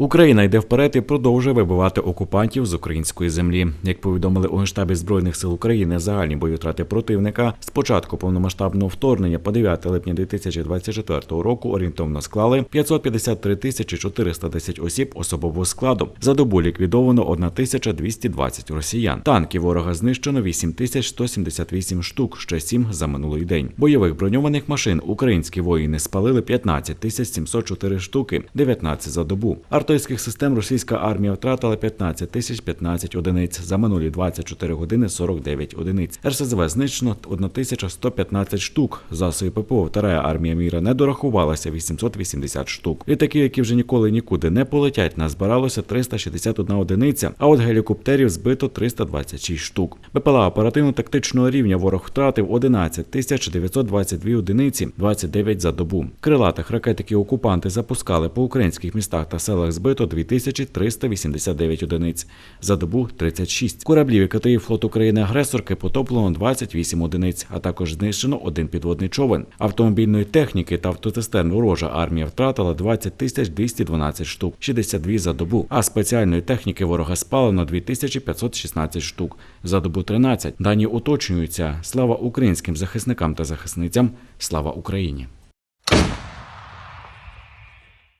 Україна йде вперед і продовжує вибивати окупантів з української землі. Як повідомили у Генштабі збройних сил України, загальні бойові втрати противника з початку повномасштабного вторгнення по 9 липня 2024 року орієнтовно склали 553 тисячі 410 осіб особового складу. За добу ліквідовано 1220 росіян. Танків ворога знищено 8178 штук, ще 7 за минулий день. Бойових броньованих машин українські воїни спалили 15 тисяч 704 штуки, 19 за добу. Артильських систем російська армія втратила 15 тисяч 15 одиниць за минулі 24 години 49 одиниць. РСЗВ знищено 1115 штук. Засоби ППО вторая армія міра не дорахувалася 880 штук. Літаки, які вже ніколи нікуди не полетять, назбиралося 361 одиниця, а от гелікоптерів збито 326 штук. БПЛА оперативно-тактичного рівня ворог втратив 11 тисяч 922 одиниці, 29 за добу. Крилатих ракет, які окупанти запускали по українських містах та селах збито 2389 одиниць, за добу 36. Кораблів і КТІ флот України агресорки потоплено 28 одиниць, а також знищено один підводний човен. Автомобільної техніки та автоцистерн ворожа армія втратила 20 тисяч 212 штук, 62 за добу. А спеціальної техніки ворога спалено 2516 штук, за добу 13. Дані уточнюються. Слава українським захисникам та захисницям. Слава Україні.